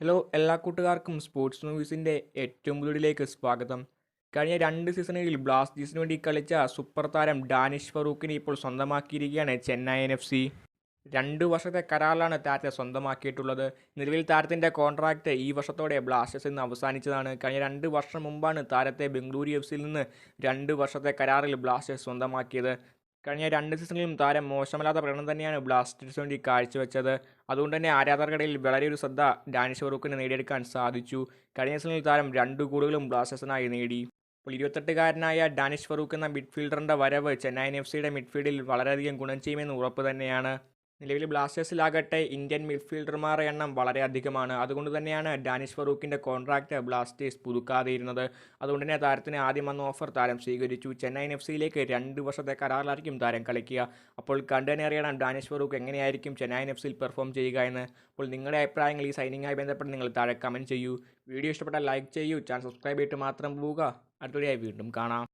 Hello എല്ലാ കൂട്ടുകാർക്കും sports ന്യൂസിന്റെ ഏറ്റവും പുതിയതിലേക്ക് സ്വാഗതം. കഴിഞ്ഞ രണ്ട് സീസണുകളിൽ ബ്ലാസ്റ്റേഴ്സിന് വേണ്ടി കളിച്ച സൂപ്പർ താരം ഡാനിഷ് ഫറൂഖിനെ ഇപ്പോൾ സ്വന്തമാക്കിയിരിക്കുകയാണ് ചെന്നൈ എൻ എഫ് സി. രണ്ട് വർഷത്തെ കരാറിലാണ് താരത്തെ സ്വന്തമാക്കിയിട്ടുള്ളത്. നിലവിൽ താരത്തിന്റെ കോൺട്രാക്റ്റ് ഈ വർഷത്തോടെ ബ്ലാസ്റ്റേഴ്സിൽ നിന്ന് അവസാനിച്ചതാണ്. കഴിഞ്ഞ രണ്ട് വർഷം മുമ്പാണ് താരത്തെ ബംഗളൂരു എഫ് സിയിൽ നിന്ന് രണ്ട് വർഷത്തെ കരാറിൽ ബ്ലാസ്റ്റേഴ്സ് സ്വന്തമാക്കിയത്. കഴിഞ്ഞ രണ്ട് സീസണിലും താരം മോശമല്ലാത്ത പ്രകടനം തന്നെയാണ് ബ്ലാസ്റ്റേഴ്സിന് വേണ്ടി കാഴ്ചവെച്ചത്. അതുകൊണ്ട് തന്നെ ആരാധകർക്കിടയിൽ വളരെ ഒരു ശ്രദ്ധ ഡാനിഷ് ഫറൂഖിന് നേടിയെടുക്കാൻ സാധിച്ചു. കഴിഞ്ഞ സീസണിൽ താരം രണ്ട് ഗോളുകളും ബ്ലാസ്റ്റേഴ്സിനായി നേടി. അപ്പോൾ ഇരുപത്തെട്ടുകാരനായ ഡാനിഷ് ഫറൂഖ് എന്ന മിഡ്ഫീൽഡറിന്റെ വരവ് ചെന്നൈയിൻ എഫ് സിയുടെ മിഡ്ഫീൽഡിൽ വളരെയധികം ഗുണം ചെയ്യുമെന്ന് ഉറപ്പ് തന്നെയാണ്. നിലവിൽ ബ്ലാസ്റ്റേഴ്സിലാകട്ടെ ഇന്ത്യൻ മിഡ്ഫീൽഡർമാരുടെ എണ്ണം വളരെ അധികമാണ്. അതുകൊണ്ട് തന്നെയാണ് ഡാനിഷ് ഫറൂഖിന്റെ കോൺട്രാക്റ്റ് ബ്ലാസ്റ്റേഴ്സ് പുതുക്കാതെയിരുന്നത്. അതുകൊണ്ട് തന്നെ താരത്തിന് ആദ്യം വന്ന ഓഫർ താരം സ്വീകരിച്ചു. ചെന്നൈയിൻ എഫ് സിയിലേക്ക് രണ്ട് വർഷത്തെ കരാറിലായിരിക്കും താരം കളിക്കുക. അപ്പോൾ കണ്ടതിനെ അറിയണം ഡാനിഷ് ഫറൂഖ് എങ്ങനെയായിരിക്കും ചെന്നൈൻ എഫ് സിയിൽ പെർഫോം ചെയ്യുക എന്ന്. അപ്പോൾ നിങ്ങളുടെ അഭിപ്രായങ്ങൾ ഈ സൈനിങ്ങായി ബന്ധപ്പെട്ട് നിങ്ങൾ താഴെ കമന്റ് ചെയ്യൂ. വീഡിയോ ഇഷ്ടപ്പെട്ടാൽ ലൈക്ക് ചെയ്യൂ. ചാനൽ സബ്സ്ക്രൈബ് ചെയ്തിട്ട് മാത്രം പോവുക. അടുത്തൊരു വീണ്ടും കാണാം.